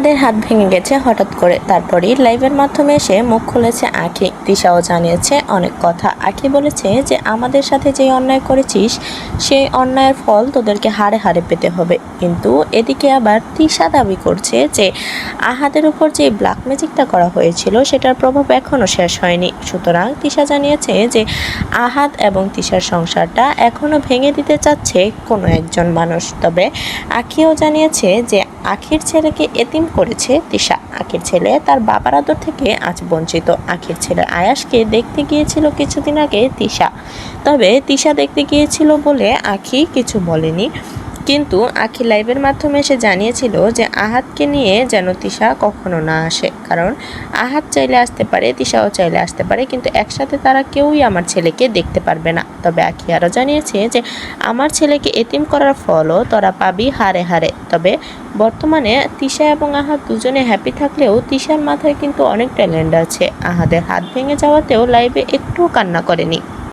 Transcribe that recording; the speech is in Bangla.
আহাদের হাত ভেঙে গেছে হঠাৎ করে। তারপরেই লাইভের মাধ্যমে এসে মুখ খুলেছে আখি। দিশাও জানিয়েছে অনেক কথা। আখি বলেছে যে, আমাদের সাথে যে অন্যায় করেছিস, সেই অন্যায়ের ফল তোদেরকে হারে হারে পেতে হবে। কিন্তু এদিকে আবার তিশা দাবি করছে যে, আহাদের উপর যে ব্ল্যাক ম্যাজিকটা করা হয়েছিল, সেটার প্রভাব এখনও শেষ হয়নি। সুতরাং তিশা জানিয়েছে যে, আহাদ এবং তিশার সংসারটা এখনও ভেঙে দিতে চাচ্ছে কোনো একজন মানুষ। তবে আখিও জানিয়েছে যে আখির ছেলেকে এতিম করেছে তিশা। আখির ছেলে তার বাবার আদর থেকে আজ বঞ্চিত। আখির ছেলে আয়াসকে দেখতে গিয়েছিল কিছুদিন আগে তিশা। তবে তিশা দেখতে গিয়েছিল বলে আখি কিছু বলেনি। কিন্তু আখি লাইভের মাধ্যমে সে জানিয়েছিল যে আহাতকে নিয়ে যেন তিশা কখনো না আসে। কারণ আহাত চাইলে আসতে পারে, তিশাও চাইলে আসতে পারে, কিন্তু একসাথে তারা কেউই আমার ছেলেকে দেখতে পারবে না। তবে আখি আরও জানিয়েছে যে, আমার ছেলেকে এতিম করার ফলও তোরা পাবি হারে হারে। তবে বর্তমানে তিশা এবং আহাদ দুজনে হ্যাপি থাকলেও তিশার মাথায় কিন্তু অনেক ট্যালেন্ট আছে। আহাদের হাত ভেঙে যাওয়াতেও লাইভে একটুও কান্না করেনি।